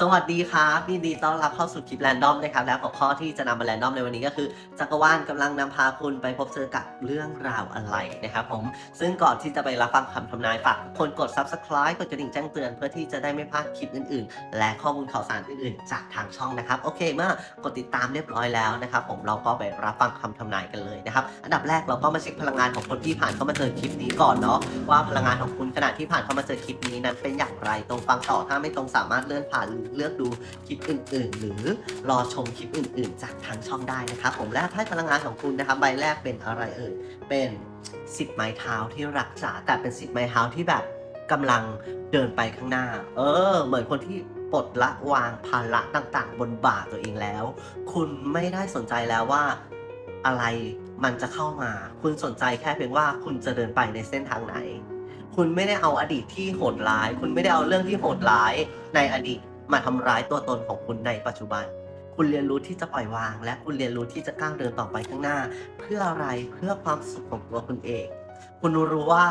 สวัสดีครับยินดีต้อนรับเข้าสู่คลิปแรนดอมนะครับแล้วหัวข้อที่จะนำมาแรนดอมในวันนี้ก็คือ จักรวาลกำลังนำพาคุณไปพบเจอกับเรื่องราวอะไรนะครับผมซึ่งก่อนที่จะไปรับฟังคำทำนายฝากคนกด subscribe กดกระดิ่งแจ้งเตือนเพื่อที่จะได้ไม่พลาดคลิปอื่น ๆ และข้อมูลข่าวสารอื่น ๆ จากทางช่องนะครับโอเคเมื่อกดติดตามเรียบร้อยแล้วนะครับผมเราก็ไปรับฟังคำทำนายกันเลยนะครับอันดับแรกเราก็มาเช็คพลังงานของคนที่ผ่านเข้ามาเจอคลิปนี้ก่อนเนาะว่าพลังงานของคุณขณะที่ผ่านเข้ามาเจอคลิปนี้นั้นเป็นอย่างไรตรงฟังต่อถ้าไม่ตรงสามารถเลื่อนผ่านเลือกดูคลิปอื่น ๆ หรือรอชมคลิปอื่น ๆ จากทางช่องได้นะครับผมและไพ่พลังงานของคุณนะครับใบแรกเป็นอะไรเอ่ยเป็นสิบไม้เท้าที่รักษาแต่เป็นสิบไม้เท้าที่แบบกำลังเดินไปข้างหน้า เออ เหมือนคนที่ปลดละวางภาระต่างๆ บนบ่าตัวเองแล้ว คุณไม่ได้สนใจแล้วว่าอะไรมันจะเข้ามา คุณสนใจแค่เพียงว่าคุณจะเดินไปในเส้นทางไหน คุณไม่ได้เอาอดีตที่โหดร้าย คุณไม่ได้เอาเรื่องที่โหดร้ายในอดีต มาทำร้ายตัวตนของคุณในปัจจุบัน คุณเรียนรู้ที่จะปล่อยวาง และคุณเรียนรู้ที่จะก้าวเดินต่อไปข้างหน้า เพื่ออะไรเพื่อความสุขของตัวคุณเอง คุณรู้ว่า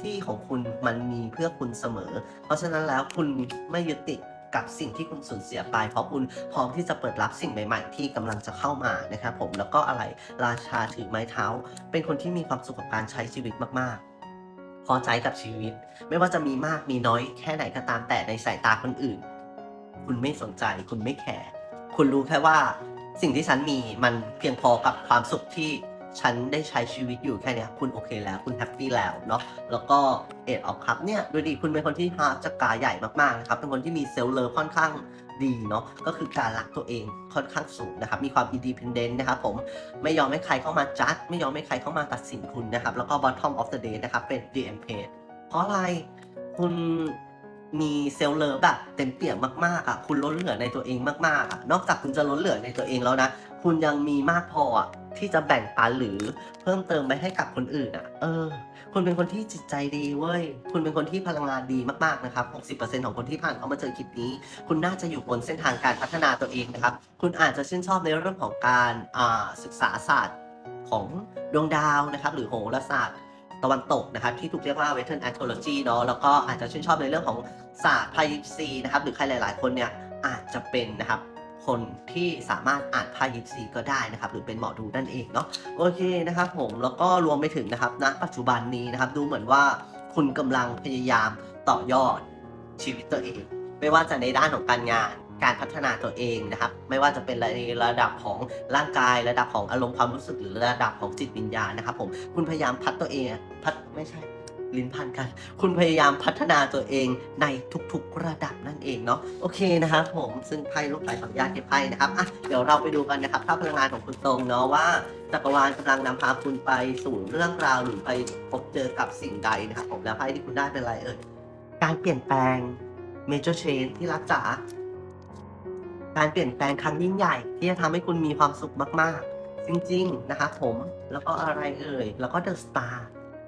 ที่ของคุณมันมีเพื่อคุณเสมอ เพราะฉะนั้นแล้วคุณไม่ยึดติดกับสิ่งที่คุณสูญเสียไป เพราะคุณพร้อมที่จะเปิดรับสิ่งใหม่ๆ ที่กำลังจะเข้ามานะครับผมแล้วก็อะไรราชาถือไม้เท้า เป็นคนที่มีความสุขกับการใช้ชีวิตมากๆ พอใจกับชีวิต ไม่ว่าจะมีมากมีน้อยแค่ไหนก็ตามแต่ในสายตาคนอื่น คุณไม่สนใจ คุณไม่แคร์คุณรู้แค่ว่าสิ่งที่ฉันมีมันเพียงพอกับความสุขที่ฉันได้ใช้ชีวิตอยู่แค่นี้คุณโอเคแล้ว คุณแฮปปี้แล้วเนาะแล้วก็เอ็ดออฟคัพเนี่ยดูดีคุณเป็นคนที่ฮาร์จักราใหญ่มากๆนะครับเป็นคนที่มีเซลล์เลอร์ค่อนข้างดีเนาะก็คือการรักตัวเองค่อนข้างสูงนะครับ มีความอินดีพ n เดนต์นะครับผมไม่ยอมให้ใครเข้ามาจัด ไม่ยอมให้ใครเข้ามาตัดสินคุณนะครับ แล้วก็ bottom of the day นะครับเป็น DM page เพราะอะไรคุณ มีเซลล์เลอร์แบบเต็มเปี่ยมมากๆอะคุณล้นเหลือในตัวเองมากๆอะนอกจากคุณจะล้นเหลือในตัวเองแล้วนะ คุณยังมีมากพออะที่จะแบ่งปันหรือเพิ่มเติมไปให้กับคนอื่นอะ เออ คุณเป็นคนที่จิตใจดีเว้ย คุณเป็นคนที่พลังงานดีมากๆนะครับ 60%ของคนที่ผ่านเข้ามาเจอคลิปนี้ คุณน่าจะอยู่บนเส้นทางการพัฒนาตัวเองนะครับ คุณอาจจะชื่นชอบในเรื่องของการศึกษาศาสตร์ของดวงดาวนะครับ หรือโหราศาสตร์ ตะวันตกนะครับที่ถูกเรียกว่า Western Astrology เนาะแล้วก็อาจจะชื่นชอบในเรื่องของศาสตร์ไพ่ยิปซีนะครับหรือใครหลาย ๆ คนเนี่ยอาจจะเป็นนะครับคนที่สามารถอ่านไพ่ยิปซีก็ได้นะครับหรือเป็นหมอดูนั่นเองเนาะโอเคนะครับผมแล้วก็รวมไปถึงนะครับณปัจจุบันนี้นะครับดูเหมือนว่าคุณกำลังพยายามต่อยอดชีวิตตัวเอง ไม่ว่าจะในด้านของการงาน การพัฒนาตัวเองนะครับ ไม่ว่าจะเป็นในระดับของร่างกาย ระดับของอารมณ์ความรู้สึกหรือระดับของจิตวิญญาณนะครับผมคุณพยายามพัฒตัวเองพัฒไม่ใช่ลิ้นพันกัน คุณพยายามพัฒนาตัวเองในทุกๆระดับนั่นเองเนาะ โอเคนะครับผม ซึ่งไพ่ลูกไพ่ขออนุญาตเก็บไพ่นะครับ อะ เดี๋ยวเราไปดูกันนะครับถ้าพลังงานของคุณตรงเนาะว่าจักรวาลกำลังนำพาคุณไปสู่เรื่องราวหรือไปพบเจอกับสิ่งใดนะครับผม แล้วไพ่ที่คุณได้เป็นอะไรเอ่ย การเปลี่ยนแปลง major change ที่รักจ๋า การเปลี่ยนแปลงครั้งยิ่งใหญ่ที่จะทำให้คุณมีความสุขมากๆ จริงๆ นะคะผมแล้วก็อะไรเอ่ย แล้วก็ the star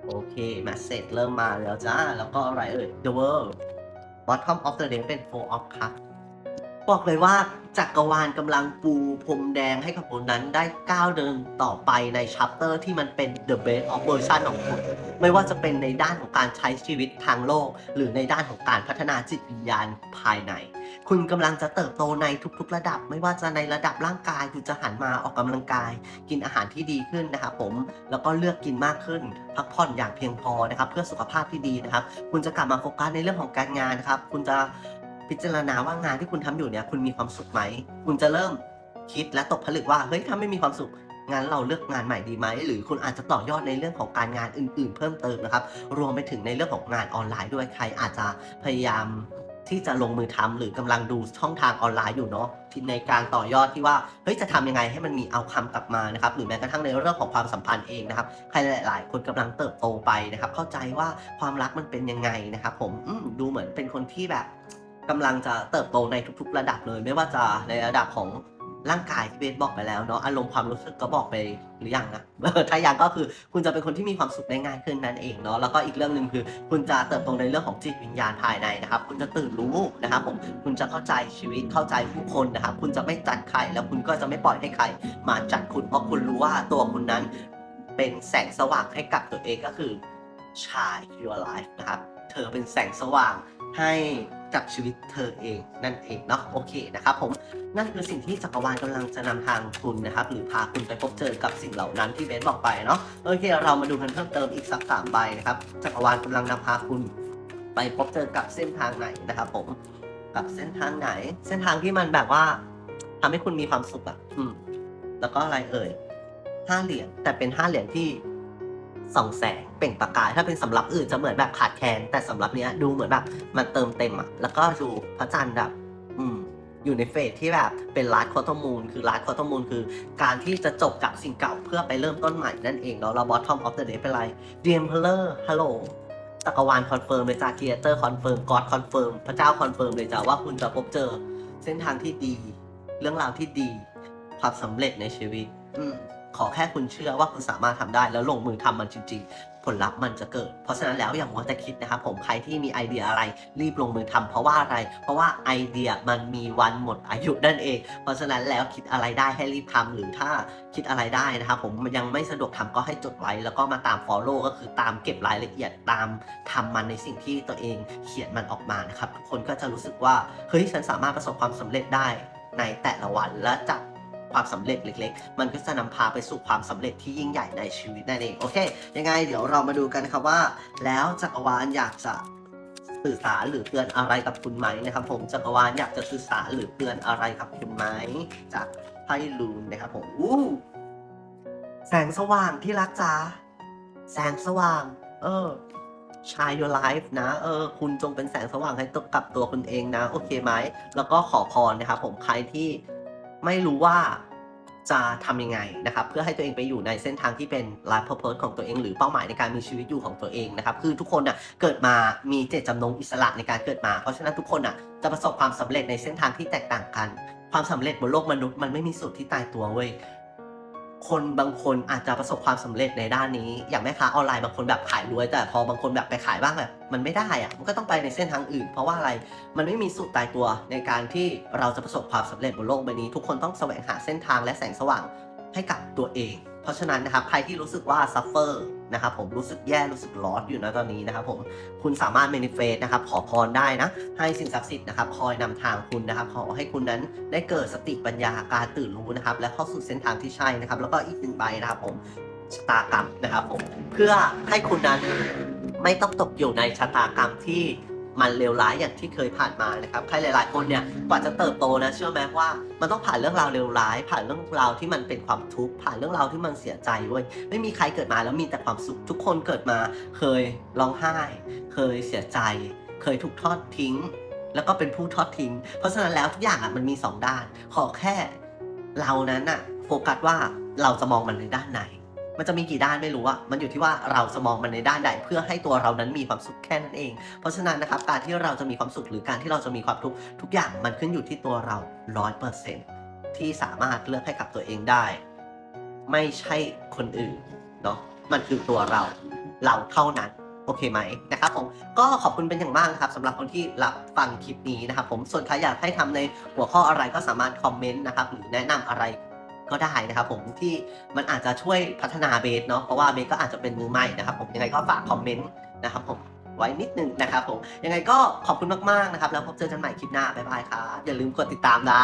โอเคแมสเซจเริ่มมาแล้วจ้า แล้วก็อะไรเอ่ย The World Bottom of the Day เป็น Four of Cups บอกเลยว่าจักรวาลกำลังปูพรมแดงให้กับคุณนั้นได้ก้าวเดินต่อไปในชัปเตอร์ที่มันเป็น The Best of Version ของคุณไม่ว่าจะเป็นในด้านของการใช้ชีวิตทางโลก หรือในด้านของการพัฒนาจิตวิญญาณภายใน คุณกำลังจะเติบโตในทุกๆ ระดับ ไม่ว่าจะในระดับร่างกาย คุณจะหันมาออกกำลังกาย กินอาหารที่ดีขึ้นนะครับผม แล้วก็เลือกกินมากขึ้น พักผ่อนอย่างเพียงพอนะครับ เพื่อสุขภาพที่ดีนะครับ คุณจะกลับมาโฟกัสในเรื่องของการงานนะครับ คุณจะ พิจารณาว่างานที่คุณทำอยู่เนี่ยคุณมีความสุขไหม คุณจะเริ่มคิดและตกผลึกว่าเฮ้ยถ้าไม่มีความสุขงั้นเราเลือกงานใหม่ดีไหม หรือคุณอาจจะต่อยอดในเรื่องของการงานอื่น ๆ เพิ่มเติมนะครับ รวมไปถึงในเรื่องของงานออนไลน์ด้วยใครอาจจะพยายามที่จะลงมือทำหรือกำลังดูช่องทางออนไลน์อยู่เนาะที่ในการต่อยอดที่ว่าเฮ้ยจะทำยังไงให้มันมีเอาคำกลับมานะครับหรือแม้กระทั่งในเรื่องของความสัมพันธ์เองนะครับใครหลาย ๆ คนกำลังเติบโตไปนะครับ เข้าใจว่าความรักมันเป็นยังไงนะครับ ผมมดูเหมือนเป็นคนที่แบบ กำลังจะเติบโตในทุกๆ ระดับเลย ไม่ว่าจะในระดับของร่างกายที่เบสบอกไปแล้วเนาะอารมณ์ความรู้สึกก็บอกไปหรือยังนะถ้ายังก็คือคุณจะเป็นคนที่มีความสุขได้ง่ายขึ้นนั่นเองเนาะแล้วก็อีกเรื่องหนึ่งคือ คุณจะเติบโตในเรื่องของจิตวิญญาณภายในนะครับ คุณจะตื่นรู้นะครับผมคุณจะเข้าใจชีวิตเข้าใจผู้คนนะครับ คุณจะไม่จัดใครแล้วคุณก็จะไม่ปล่อยให้ใคร มาจัดคุณเพราะคุณรู้ว่าตัวคุณนั้น เป็นแสงสว่างให้กับตัวเองก็คือ shine your life นะครับเธอเป็นแสงสว่างให้ กับชีวิตเธอเองนั่นเองเนาะโอเคนะครับผมนั่นคือสิ่งที่จักรวาลกำลังจะนำทางคุณนะครับหรือพาคุณไปพบเจอกับสิ่งเหล่านั้นที่เบสบอกไปเนาะโอเคเรามาดูกันเพิ่มเติมอีกสักสามใบนะครับจักรวาลกำลังนำพาคุณ ไปพบเจอกับเส้นทางไหนนะครับผมกับเส้นทางไหน เส้นทางที่มันแบบว่าทำให้คุณมีความสุขอะอืม แล้วก็อะไรเอ่ยห้าเหรียญแต่เป็นห้าเหรียญที่ ส่องแสงเปล่งประกาย ถ้าเป็นสำรับอื่นจะเหมือนแบบขาดแคลนแต่สำรับเนี้ยดูเหมือนแบบมันเติมเต็มอะแล้วก็ดูพระจันทร์แบบ อืมอยู่ในเฟสที่แบบเป็นลาดคอตมูลคือลาดคอตมูลคือ การที่จะจบจากสิ่งเก่าเพื่อไปเริ่มต้นใหม่นั่นเองเนาะเราบอททอมออฟเดอะเดย์เป็นไรเดียมเพลอร์ฮัลโหลจักรวาลคอนเฟิร์มเลยจ้าครีเอเตอร์คอนเฟิร์มกอดคอนเฟิร์มพระเจ้าคอนเฟิร์มเลยจ้าว่าคุณจะพบเจอ เส้นทางที่ดี เรื่องราวที่ดี ความสำเร็จในชีวิต อืม ขอแค่คุณเชื่อว่าคุณสามารถทำได้แล้วลงมือทำมันจริง ๆ ผลลัพธ์มันจะเกิด เพราะฉะนั้นแล้วอย่ามัวแต่คิดนะครับผมใครที่มีไอเดียอะไรรีบลงมือทำเพราะว่าอะไร เพราะว่าไอเดียมันมีวันหมดอายุนั่นเอง เพราะฉะนั้นแล้วคิดอะไรได้ให้รีบทำหรือถ้าคิดอะไรได้นะครับผมยังไม่สะดวกทำก็ให้จดไว้แล้วก็มาตาม follow ก็คือตามเก็บรายละเอียดตามทำมันในสิ่งที่ตัวเองเขียนมันออกมานะครับทุกคนก็จะรู้สึกว่าเฮ้ยฉันสามารถประสบความสำเร็จได้ในแต่ละวันและจาก ความสำเร็จเล็ก ๆ มันก็จะนำพาไปสู่ความสำเร็จที่ยิ่งใหญ่ในชีวิตนั่นเองโอเค ยังไงเดี๋ยวเรามาดูกันครับว่า แล้วจักรวาลอยากจะสื่อสารหรือเตือนอะไรกับคุณไหมนะครับ ผมจักรวาลอยากจะสื่อสารหรือเตือนอะไรกับคุณไหมจากไพ่ลูนนะครับผมอู้แสงสว่างที่รักจ๋าแสงสว่าง เออ shine your life นะ เออ คุณจงเป็นแสงสว่างให้ตกกับตัวคุณเองนะ โอเคไหม แล้วก็ขอพรนะครับผม ใครที่ ไม่รู้ว่าจะทำยังไงนะครับ เพื่อให้ตัวเองไปอยู่ในเส้นทางที่เป็นไลฟ์เพอร์สของตัวเองหรือเป้าหมายในการมีชีวิตอยู่ของตัวเองนะครับ คือทุกคนน่ะเกิดมามีเจตจำนงอิสระในการเกิดมา เพราะฉะนั้นทุกคนน่ะจะประสบความสำเร็จในเส้นทางที่แตกต่างกัน ความสำเร็จบนโลกมนุษย์มันไม่มีสูตรที่ตายตัวเว้ย คนบางคนอาจจะประสบความสำเร็จในด้านนี้ อย่างแม่ค้าออนไลน์บางคนแบบขายรวย แต่พอบางคนแบบไปขายบ้างแบบมันไม่ได้อะมันก็ต้องไปในเส้นทางอื่น เพราะว่าอะไรมันไม่มีสูตรตายตัวในการที่เราจะประสบความสำเร็จบนโลกใบนี้ ทุกคนต้องแสวงหาเส้นทางและแสงสว่างให้กับตัวเอง เพราะฉะนั้นนะครับใครที่รู้สึกว่าซัฟเฟอร์ นะครับผมรู้สึกแย่รู้สึกลอสอยู่นะตอนนี้นะครับผมคุณสามารถเมนิเฟสนะครับขอพรได้นะ ให้สิ่งศักดิ์สิทธิ์นะครับคอยนำทางคุณนะครับขอให้คุณนั้นได้เกิดสติปัญญาการตื่นรู้นะครับ และเข้าสู่เส้นทางที่ใช่นะครับ แล้วก็อีกหนึ่งใบนะครับผมชะตากรรมนะครับผมเพื่อให้คุณนั้นไม่ต้องตกอยู่ในชะตากรรมที่ มันเลวร้ายอย่างที่เคยผ่านมานะครับใครหลาย ๆ คนเนี่ยกว่าจะเติบโตนะเชื่อไหมว่ามันต้องผ่านเรื่องราวเลวร้าย ผ่านเรื่องราวที่มันเป็นความทุกข์ผ่านเรื่องราวที่มันเสียใจเว้ยไม่มีใครเกิดมาแล้วมีแต่ความสุขทุกคนเกิดมา เคยร้องไห้ เคยเสียใจ เคยถูกทอดทิ้ง แล้วก็เป็นผู้ทอดทิ้ง เพราะฉะนั้นแล้วทุกอย่างอะมันมีสองด้าน ขอแค่เรานั้นอะโฟกัสว่าเราจะมองมันในด้านไหน มันจะมีกี่ด้านไม่รู้อะมันอยู่ที่ว่าเราจะมองมันในด้านใดเพื่อให้ตัวเรานั้นมีความสุขแค่นั้นเอง เพราะฉะนั้นนะครับการที่เราจะมีความสุขหรือการที่เราจะมีความทุกข์ทุกอย่างมันขึ้นอยู่ที่ตัวเราร้อยเปอร์เซ็นที่สามารถเลือกให้กับตัวเองได้ ไม่ใช่คนอื่นเนาะมันคือตัวเราเราเท่านั้นโอเคไหมนะครับผมก็ขอบคุณเป็นอย่างมากครับสำหรับคนที่รับฟังคลิปนี้นะครับผมส่วนใครอยากให้ทำในหัวข้ออะไรก็สามารถคอมเมนต์นะครับหรือแนะนำอะไร ก็ได้นะครับผมที่มันอาจจะช่วยพัฒนาเบสเนาะเพราะว่าเบสก็อาจจะเป็นมือใหม่นะครับผมยังไงก็ฝากคอมเมนต์นะครับผมไว้นิดนึงนะครับผมยังไงก็ขอบคุณมากๆนะครับ แล้วพบเจอกันใหม่คลิปหน้าบ๊ายบายครับอย่าลืมกดติดตามนะ